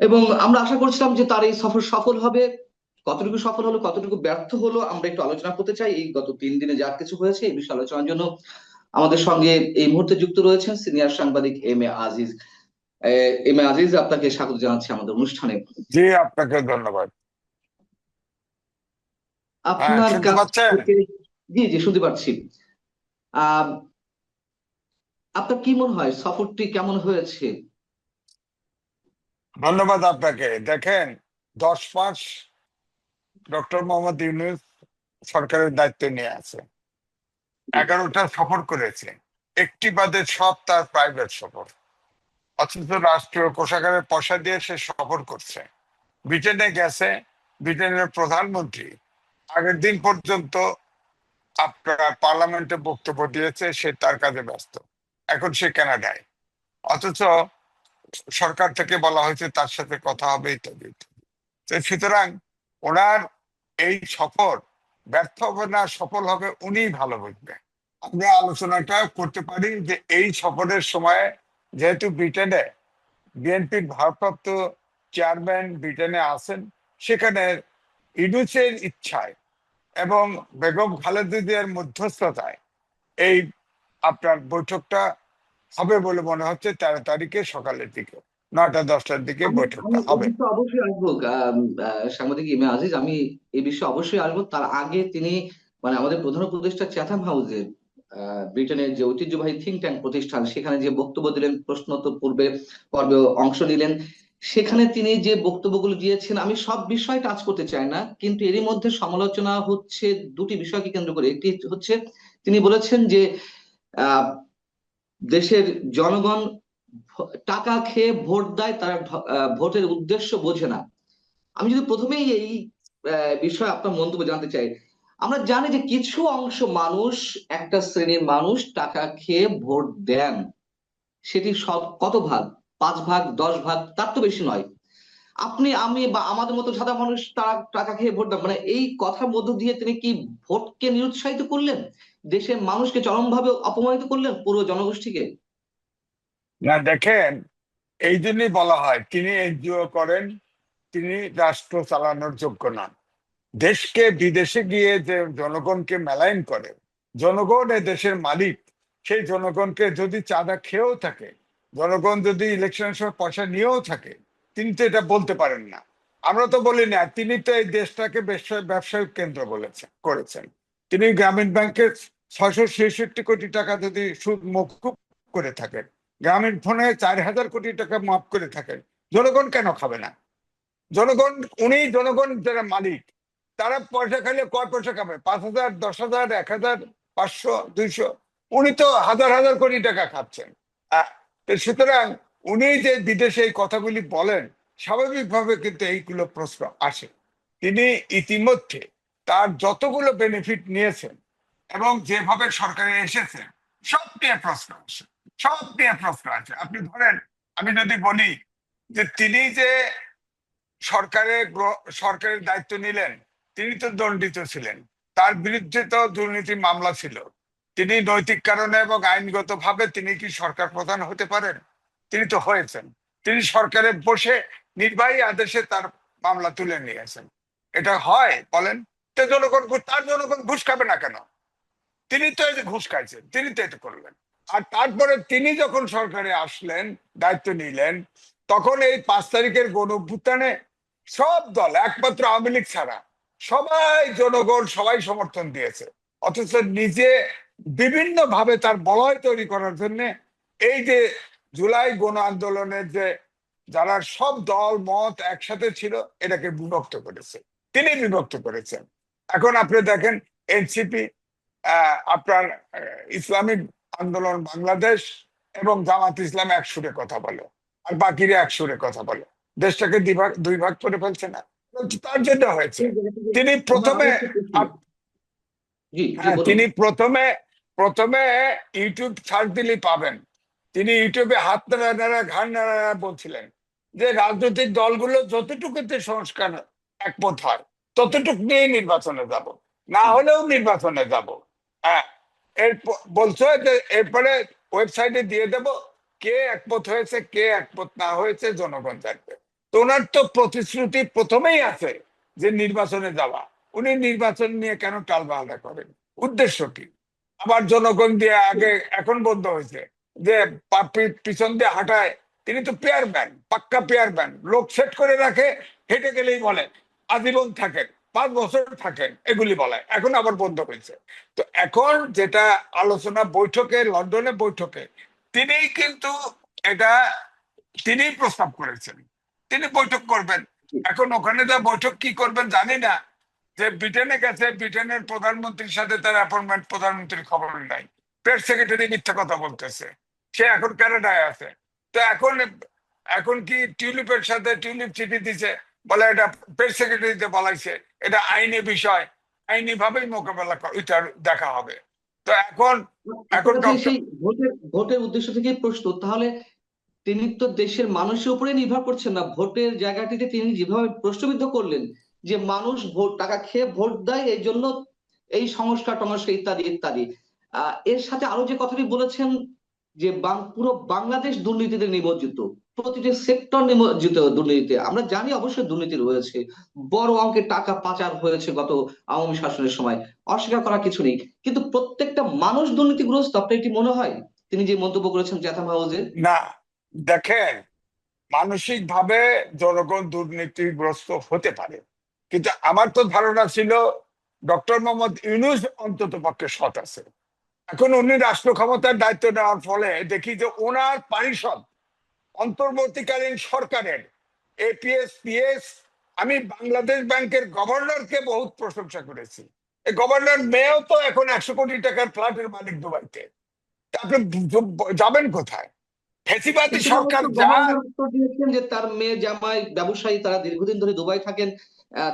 এবং আমরা আশা করছিলাম যে তার এই সফর সফল হবে। কতটুকু সফল হলো কতটুকু ব্যর্থ হলো আমরা একটু আলোচনা করতে চাই। এই গত তিন দিনে যা কিছু হয়েছে এই বিষয়ে আলোচনার জন্য আমাদের সঙ্গে এই মুহূর্তে যুক্ত রয়েছেন সিনিয়র সাংবাদিক M A Aziz. M A Aziz আপনাকে স্বাগত জানাচ্ছি আমাদের অনুষ্ঠানে। জি আপনাকে ধন্যবাদ। আপনার? থেকে জি জি শুনতে পাচ্ছি। আহ আপনার কি মনে হয় সফরটি কেমন হয়েছে? ধন্যবাদ আপনাকে। দেখেন, দশ মাস ডক্টর মোহাম্মদ ইউনুস সরকারের দায়িত্ব নিয়ে আছে। এগারোটা সফর করেছে। একটি বাদে সব তার প্রাইভেট সফর। অথচ রাষ্ট্রীয় কোষাগারের পয়সা দিয়ে সে সফর করছে। ব্রিটেনে গেছে। ব্রিটেনের প্রধানমন্ত্রী। আগের দিন পর্যন্ত আপনার পার্লামেন্টে বক্তব্য দিয়েছে, সে তার কাজে ব্যস্ত। এখন সে কানাডায়। অথচ সরকার থেকে বলা হয়েছে তার সাথে কথা হবে, ইত্যাদি সুতরাং ওনার এই সফর ব্যর্থ হবে না, সফল হবে উনি ভালো বুঝবেন আমরা আলোচনাটা করতে পারি যে এই সফরের সময় যেহেতু ব্রিটেনে বিএনপির ভারপ্রাপ্ত চেয়ারম্যান ব্রিটেনে আছেন, সেখানে ইনুসের ইচ্ছায় এবং বেগম খালেদা মধ্যস্থতায় এই আপনার বৈঠকটা হবে বলে মনে হচ্ছে তেরো তারিখে সকালের দিকে নয়টা দশটার দিকে বৈঠকটা হবে। অবশ্যই আসব সাংবাদিক ইমে আজিজ আমি এই বিষয়ে অবশ্যই আসব। তার আগে তিনি মানে আমাদের প্রধান উপদেষ্টা চ্যাথাম হাউসে ব্রিটেনের যে ঐতিহ্যবাহী থিঙ্ক ট্যাঙ্ক প্রতিষ্ঠান সেখানে যে বক্তব্য দিলেন প্রশ্নোত্তর পূর্বে পর্বে অংশ নিলেন সেখানে তিনি যে বক্তব্যগুলো দিয়েছেন আমি সব বিষয় টাচ করতে চাই না কিন্তু এরই মধ্যে সমালোচনা হচ্ছে দুটি বিষয়কে কেন্দ্র করে। একটি হচ্ছে তিনি বলেছেন যে আহ দেশের জনগণ টাকা খেয়ে ভোট দেয়, তারা ভোটের উদ্দেশ্য বোঝে না। আমি যদি প্রথমেই এই বিষয়ে আপনার মন্তব্য জানতে চাই, আমরা জানি যে কিছু অংশ মানুষ, একটা শ্রেণির মানুষ টাকা খেয়ে ভোট দেন। সেটি সব কত ভাগ? পাঁচ ভাগ, দশ ভাগ? তার তো বেশি নয়। আপনি, আমি বা আমাদের মতো সাধারণ মানুষ তারা টাকা খেয়ে ভোট দেন মানে এই কথার মধ্য দিয়ে তিনি কি ভোটকে নিরুৎসাহিত করলেন? দেশের মানুষকে চরমভাবে অপমানিত করলেন পুরো জনগোষ্ঠীকে। না, দেখেন, এই জন্যই বলা হয়, তিনি এনজিও করেন, তিনি রাষ্ট্র চালানোর যোগ্য নন দেশকে বিদেশে গিয়ে যে জনগণকে মেলাইন করে, জনগণ এ দেশের মালিক, সেই জনগণকে যদি চাঁদা খেয়েও থাকে, জনগণ যদি ইলেকশনের সময় পয়সা নিয়েও থাকে, তিনি তো এটা বলতে পারেন না। আমরা তো বলি না, তিনি তো এই দেশটাকে ব্যবসায়িক কেন্দ্র বলেছেন করেছেন। তিনি গ্রামীণ ব্যাংকের ছয়শো ছেষট্টি কোটি টাকা যদি সুদ মকুব করে থাকেন, গ্রামীণ ফোনে চার হাজার কোটি টাকা মাফ করে থাকেন, জনগণ কেন খাবে না? জনগণ, উনি জনগণ যারা মালিক, তারা পয়সা খাইলে কয় পয়সা খাবে? পাঁচ হাজার, দশ হাজার, এক হাজার, পাঁচশো, দুইশো, উনি তো হাজার হাজার কোটি টাকা খাচ্ছেন। সুতরাং উনি যে বিদেশে এই কথাগুলি বলেন, স্বাভাবিকভাবে কিন্তু এইগুলো প্রশ্ন আসে। তিনি ইতিমধ্যে তার যতগুলো বেনিফিট নিয়েছেন এবং যেভাবে সরকারে এসেছেন সব নিয়ে প্রশ্ন আসে সব নিয়ে প্রশ্ন আছে। আপনি ধরেন, আমি যদি বলি যে তিনি যে সরকারের গ্র- সরকারের দায়িত্ব নিলেন, তিনি তো দণ্ডিত ছিলেন। তার বিরুদ্ধে তো দুর্নীতি মামলা ছিল। তিনি নৈতিক কারণে এবং আইনগত ভাবে তিনি কি সরকার প্রধান হতে পারেন? তিনি তো হয়েছেন। তিনি সরকারে বসে নির্বাহী আদেশে তার মামলা তুলে নিয়েছেন। এটা হয়, বলেন? তো জনগণ তার জনগণ ঘুষ খাবে না কেন? তিনি তো এই ঘুষ খাইছেন, তিনি তো এটা করলেন। আর তারপরে তিনি যখন সরকারে আসলেন, দায়িত্ব নিলেন, তখন এই পাঁচ তারিখের গণ অভ্যুত্থানে সব দল, একমাত্র আওয়ামী লীগ ছাড়া, সবাই জনগণ, সবাই সমর্থন দিয়েছে। অথচ নিজে বিভিন্ন ভাবে তার বলয় তৈরি করার জন্য এই যে জুলাই গণ আন্দোলনের যে যারা সব দল, মত একসাথে ছিল, এটাকে বিভক্ত করেছে। তিনি বিভক্ত করেছেন। এখন আপনি দেখেন এনসিপি আপনার ইসলামিক আন্দোলন বাংলাদেশ এবং জামাত ইসলাম এক সুরে কথা বলে আর বাকিরা এক সুরে কথা বলে। দেশটাকে দুই ভাগ দুই ভাগ করে ফেলছে না। তার জন্য হয়েছে। তিনি প্রথমে হ্যাঁ, তিনি প্রথমে প্রথমে ইউটিউব সার্চ দিলেই পাবেন। তিনি ইউটিউবে হাত নাড়া নাড়া ঘাড় নাড়া বলছিলেন যে রাজনৈতিক দলগুলো যতটুকুতে সংস্কার একমত হয় ততটুকু নিয়ে নির্বাচনে যাব। না হলেও নির্বাচনে যাব। হ্যাঁ এর বলছো যে এরপরে ওয়েবসাইটে দিয়ে দেব কে একমত হয়েছে কে একমত না হয়েছে জনগণ জানবে। তো ওনার তো প্রতিশ্রুতি প্রথমেই আছে যে নির্বাচনে যাওয়া। উনি নির্বাচন নিয়ে কেন টালবাহানা করেন? উদ্দেশ্য কি? আবার জনগণ দিয়ে আগে এখন বন্ধ হয়েছে যে পিছন দিয়ে হাঁটায়। তিনি তো পেয়ার ম্যান পাক্কা পেয়ার ম্যান লোক সেট করে রাখে হেঁটে গেলেই বলে। আজীবন থাকেন, পাঁচ বছর থাকেন, এগুলি বলে এখন আবার বন্ধ হয়েছে। তো এখন যেটা আলোচনা বৈঠকে, লন্ডনে বৈঠকে, তিনিই কিন্তু এটা তিনি প্রস্তাব করেছেন। তিনি বৈঠক করবেন। এখন ওখানে যা বৈঠক কি করবেন জানি না। যে ব্রিটেনে গেছে, ব্রিটেনের প্রধানমন্ত্রীর সাথে তার অ্যাপয়েন্টমেন্ট প্রধানমন্ত্রীর খবর নাই। প্রেস সেক্রেটারি মিথ্যা কথা বলতেছে। সে এখন কানাডায় আছে। তো এখন এখন কি টিউলিপের সাথে টিউলিপ চিঠি দিছে? বলে এটা প্রেস সেক্রেটারিতে বলাইছে। এটা আইনি বিষয়। আইনি ভাবেই মোকাবেলা কর- এটা দেখা হবে। তো এখন এখন সেই ভোটের উদ্দেশ্য থেকেই প্রশ্ন। তাহলে তিনি তো দেশের মানুষের উপরে নির্ভর করছেন না। ভোটের জায়গাটিতে তিনি যেভাবে প্রশ্নবিদ্ধ করলেন যে মানুষ ভোট টাকা খেয়ে ভোট দেয় এই জন্য এই সংস্কার টংস্কার ইত্যাদি ইত্যাদি। আহ, এর সাথে আরও যে কথাটি বলেছেন যে বাং- পুরো বাংলাদেশ দুর্নীতিতে নিমজ্জিত প্রতিটি সেক্টর নিমজ্জিত দুর্নীতিতে। আমরা জানি অবশ্যই দুর্নীতি রয়েছে। বড় অঙ্কের টাকা পাচার হয়েছে গত আওয়ামী শাসনের সময়। অস্বীকার করার কিছু নেই। কিন্তু প্রত্যেকটা মানুষ দুর্নীতিগ্রস্ত। আপনার এটি মনে হয়? তিনি যে মন্তব্য করেছেন চ্যাথাম হাউসে না। দেখেন মানসিক ভাবে জনগণ দুর্নীতিগ্রস্ত হতে পারে। কিন্তু আমার তো ধারণা ছিল, ডক্টর মোহাম্মদ ইউনুস অন্তত পক্ষে সৎ আছে। এখন উনি রাষ্ট্র ক্ষমতার দায়িত্ব নেওয়ার ফলে দেখি যে ওনার পারিষদ অন্তর্বর্তীকালীন সরকারের এপিএস পিএস আমি বাংলাদেশ ব্যাংকের গভর্নরকে বহুত প্রশংসা করেছি। গভর্নর মেয়েও তো এখন একশো কোটি টাকার ফ্ল্যাটের মালিক দুবাইতে। আপনি যাবেন কোথায়? ফেসিবাদী সরকার যা গভর্নর তার মেয়ে জামাই ব্যবসায়ী তারা দীর্ঘদিন ধরে দুবাই থাকেন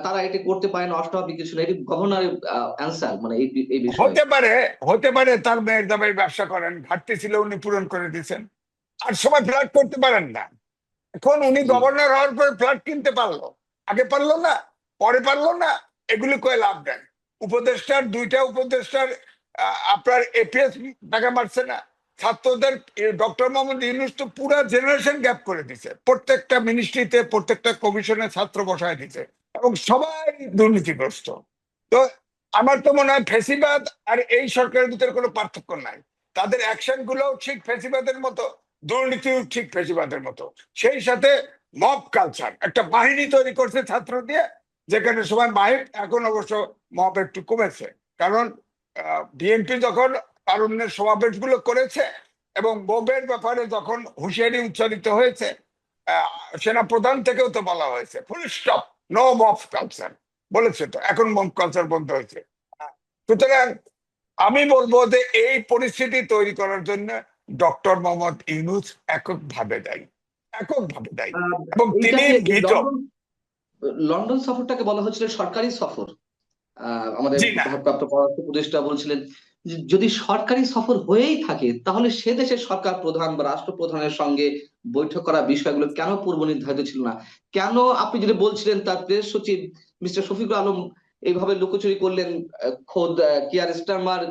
তারা এটি করতে পারেন অস্বাভাবিক কিছু না। এটি গভর্নরের অ্যান্সার মানে এই এই বিষয়ে। হতে পারে হতে পারে তার মেয়ের দাবাই ব্যবসা করেন ঘাটতি ছিল উনি পূরণ করে দিয়েছেন। আর সময় ফ্ল্যাট করতে পারেন না। এখন উনি গভর্নর হওয়ার পরে ফ্ল্যাট কিনতে পারল। আগে পারল না পরে পারল না এগুলি কয়ে লাভ দেন উপদেষ্টার দুইটা উপদেষ্টার আপনার এপিএস টাকা মারছে না। ছাত্রদের ডক্টর মোহাম্মদ ইউনুস তো পুরো জেনারেশন গ্যাপ করে দিছে। প্রত্যেকটা মিনিস্ট্রিতে প্রত্যেকটা কমিশনে ছাত্র বসায় দিছে। এবং সবাই দুর্নীতিগ্রস্ত। তো আমার তো মনে হয় ফেসিবাদ আর এই সরকারের ভিতরে কোনো পার্থক্য নাই। তাদের অ্যাকশনগুলো ঠিক ফেসিবাদের মতো। দুর্নীতিও ঠিক ফেসিবাদের মতো। সেই সাথে মব কালচার একটা বাহিনী তৈরি করছে ছাত্র দিয়ে, যেখানে সবাই মাহিব এখন অবশ্য মব একটু কমেছে। কারণ বিএনপি যখন তারুণ্যের সমাবেশগুলো করেছে এবং মবের ব্যাপারে যখন হুঁশিয়ারি উচ্চারিত হয়েছে সেনা প্রধান থেকেও তো বলা হয়েছে full stop no mob culture বলেছে তো, এখন মব কালচার বন্ধ হয়েছে। সুতরাং আমি বলব যে এই পরিস্থিতি তৈরি করার জন্য ডক্টর মোহাম্মদ ইউনুস এককভাবে দায়ী এককভাবে দায়ী। এবং তিনি লন্ডন সফরটাকে বলা হচ্ছিল সরকারি সফর। আমাদের ভারপ্রাপ্ত পররাষ্ট্র উপদেষ্টা বলছিলেন যদি সরকারি সফর হয়েই থাকে তাহলে সে দেশের সরকার প্রধান বা রাষ্ট্রপ্রধানের সঙ্গে বৈঠক করা বিষয়গুলো কেন পূর্ব নির্ধারিত ছিল না? কেন আপনি যেটা বলছিলেন তার প্রেস সচিব মিস্টার শফিকুল আলম এইভাবে লুকোচুরি করলেন খোদ কিয়ার স্টারমার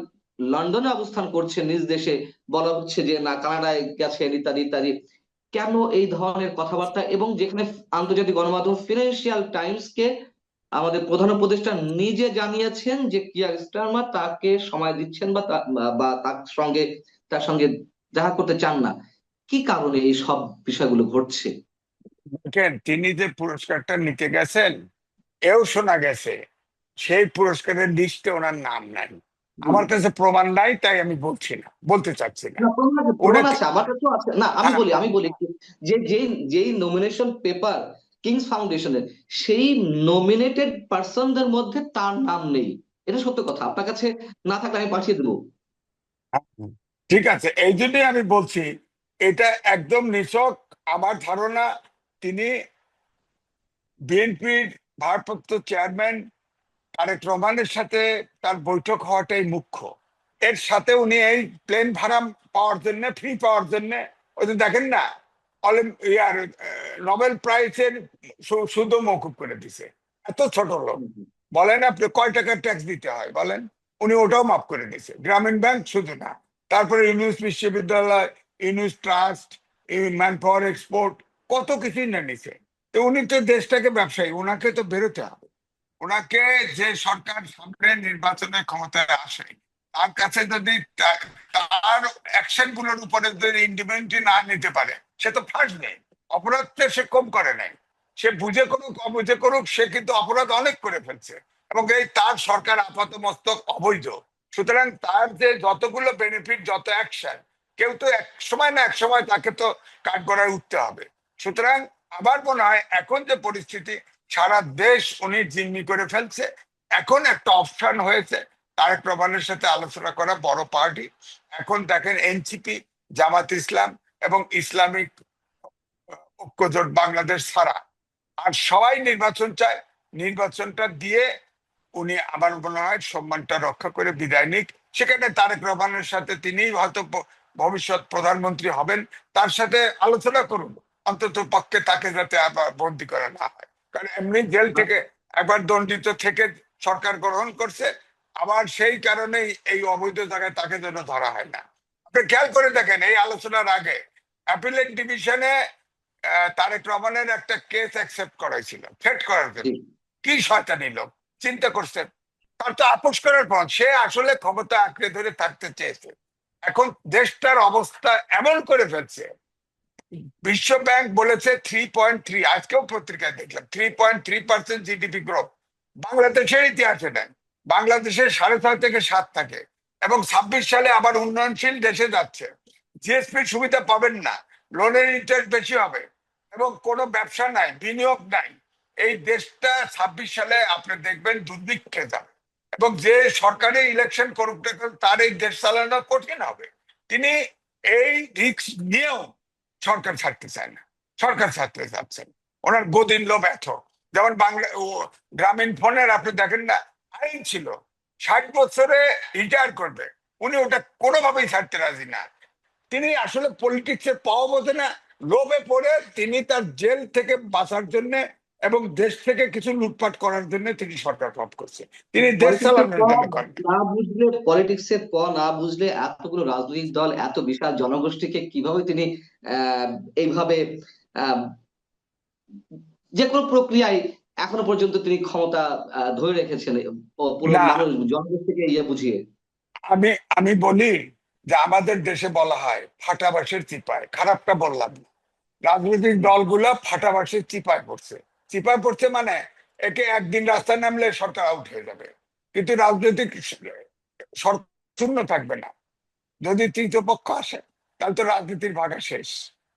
লন্ডনে অবস্থান করছে, নিজ দেশে বলা হচ্ছে যে, না, কানাডায় গেছেন ইত্যাদি ইত্যাদি। কেন এই ধরনের কথাবার্তা? এবং যেখানে আন্তর্জাতিক গণমাধ্যম ফিনান্সিয়াল টাইমস কে আমাদের প্রধান উপদেষ্টা নিজে জানিয়েছেন যে কিয়ার স্টারমার তাকে সময় দিচ্ছেন বা বা তার সঙ্গে তার সঙ্গে দেখা করতে চান না। কি কারণে এই সব বিষয়গুলো ঘটছে? তিনি যে পুরস্কারটা নিতে গেছেন, এও শোনা গেছে, সেই পুরস্কারের লিস্টে ওনার নাম নাই। আমার কাছে প্রমাণ নাই তাই আমি বলছি না বলতে চাচ্ছি না। প্রমাণ আছে, আমার কাছেও আছে। না আমি হ্যাঁ। বলি আমি বলি যে যেই যেই নমিনেশন পেপার কিংস ফাউন্ডেশনের সেই নমিনেটেড পার্সনদের মধ্যে তার নাম নেই। এটা সত্য কথা আপনার কাছে না থাকলে আমি পাঠিয়ে দেবো। ঠিক আছে এই জন্যই আমি বলছি এটা একদম নিছক আমার ধারণা তিনি বিএনপির ভারপ্রাপ্ত চেয়ারম্যান তারেক রহমানের সাথে তার বৈঠক হওয়াটাই মুখ্য। এর সাথে উনি এই প্লেন ভাড়া পাওয়ার জন্য ফ্রি পাওয়ার জন্য ওই যে দেখেন না ইয়ার নোবেল প্রাইজের সুদও মৌকুব করে দিছে। এত ছোট লোক। বলেন আপনি কয় টাকার ট্যাক্স দিতে হয়? বলেন। উনি ওটাও মাফ করে দিয়েছে গ্রামীণ ব্যাংক শুধু না। তারপরে ইউনিউস বিশ্ববিদ্যালয় Yunus trust man power export কত কিছুই না নিছে। তো উনি তো দেশটাকে ব্যবসায়ী ওনাকে তো বেরোতে হবে। ওনাকে যে সরকার সামনে নির্বাচনে ক্ষমতায় আসে, তার কাছে যদি তার অ্যাকশনগুলোর উপরে যদি ইন্ডিপেন্ডেন্ট না নিতে পারে, সে তো ফার্স্ট নেই, অপরাধ সে কম করে নাই। সে বুঝে করুক, অবুঝে করুক, সে কিন্তু অপরাধ অনেক করে ফেলছে এবং এই তার সরকার আপাত মস্তক অবৈধ। সুতরাং তার যে যতগুলো বেনিফিট যত অ্যাকশন কেউ তো এক সময় না এক সময় তাকে তো কাঠ গড়ায় উঠতে হবে। সুতরাং আবার মনে হয় এখন যে পরিস্থিতি সারা দেশ উনি জিম্মি করে ফেলছে। এখন একটা অপশন হয়েছে, তারেক রহমানের সাথে আলোচনা করা বড় পার্টি। এখন দেখেন এনসিপি, জামাত ইসলাম এবং ইসলামিক ঐক্যজোট বাংলাদেশ ছাড়া। আর সবাই নির্বাচন চায়, নির্বাচনটা দিয়ে উনি আমার মনে হয় সম্মানটা রক্ষা করে বিদায় নিক। সেখানে তারেক রহমানের সাথে তিনি হয়তো ভবিষ্যৎ প্রধানমন্ত্রী হবেন, তার সাথে আলোচনা করুন। অন্তত পক্ষে তাকে যাতে আবার বন্দি করা না হয়। কারণ এমনি জেল থেকে একবার দণ্ডিত থেকে সরকার গ্রহণ করছে আবার সেই কারণেই এই অবৈধ জায়গায় তাকে যেন ধরা হয় না। আপনি খেয়াল করে দেখেন এই আলোচনার আগে অ্যাপিলেট ডিভিশনে তারেক রহমানের একটা কেস অ্যাকসেপ্ট করাইছিল থ্রেট করার জন্য। কি শয়তানি লোক চিন্তা করছেন? তার তো আপোষ করার পর সে আসলে ক্ষমতা আঁকড়ে ধরে থাকতে চেয়েছে। এখন দেশটার অবস্থা এমন করে ফেলছে বিশ্ব ব্যাংক বলেছে থ্রি পয়েন্ট থ্রি আজকেও পত্রিকায় দেখলাম three point three percent GDP growth বাংলাদেশের ইতিহাসে নেন, বাংলাদেশের সাড়ে ছয় থেকে সাত থাকে, এবং ছাব্বিশ সালে আবার উন্নয়নশীল দেশে যাচ্ছে। জিএসপি সুবিধা পাবেন না লোনের ইন্টারেস্ট বেশি হবে, এবং কোনো ব্যবসা নাই, বিনিয়োগ নাই। এই দেশটা ছাব্বিশ সালে আপনি দেখবেন দুর্ভিক্ষে যাবে, এবং যে সরকারি ইলেকশন করুক তার এই দেশ চালানো কঠিন হবে। তিনি এই রিস্ক নিয়েও সরকার ছাড়তে চায় না। সরকার ছাড়তে চাচ্ছেন। ওনার গদিন লোভ এত। যেমন বাংলা, ও গ্রামীণ ফোনের আপনি দেখেন না, আইন ছিল। ষাট বছরে রিটায়ার করবে। উনি ওটা কোনোভাবেই ছাড়তে রাজি না। তিনি আসলে পলিটিক্সের পাওয়া বোঝে না। লোভে পড়ে তিনি তার জেল থেকে বাঁচার জন্য এবং দেশ থেকে কিছু লুটপাট করার জন্য তিনি সরকার ফর্ম করছে। তিনি দেশ চালানোর জন্য করেন। না বুঝলে পলিটিক্স এর প না বুঝলে এতগুলো রাজনৈতিক দল এত বিশাল জনগোষ্ঠীকে কীভাবে তিনি এইভাবে যে কোনো প্রক্রিয়ায় এখনও পর্যন্ত তিনি ক্ষমতা ধরে রেখেছেন জনগোষ্ঠীকে ইয়ে বুঝিয়ে। আমি আমি বলি যে আমাদের দেশে বলা হয় ফাটাবাসের চিপায়। খারাপটা বললাম না। রাজনৈতিক দলগুলো ফাটাবাসের চিপায় পড়ছে। চিপায় পড়ছে মানে একে একদিন রাস্তায় নামলে সরকার আউট হয়ে যাবে। কিন্তু রাজনৈতিক শূন্য থাকবে না। যদি তৃতীয় পক্ষ আসে, তাহলে তো রাজনীতির ভাগা শেষ।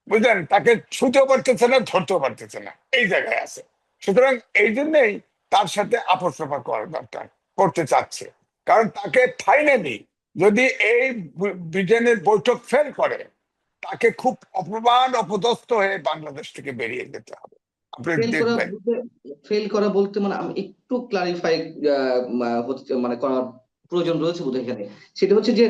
বুঝলেন? তাকে ছুতেও পারতেছে না, ধরতেও পারতেছে না। এই জায়গায় আছে। সুতরাং এই জন্যই তার সাথে আপোষ করা দরকার, করতে চাচ্ছে। কারণ তাকে ফাইনালি যদি এই ব্রিটেনের বৈঠক ফেল করে, তাকে খুব অপমান, অপদস্থ হয়ে বাংলাদেশ থেকে বেরিয়ে যেতে হবে। আপনি ফেল করা দেখবেন বলতে ফেল করা বলতে মানে আমি একটু ক্লারিফাই মানে করার প্রয়োজন রয়েছে বোধহয় এখানে। সেটা হচ্ছে যে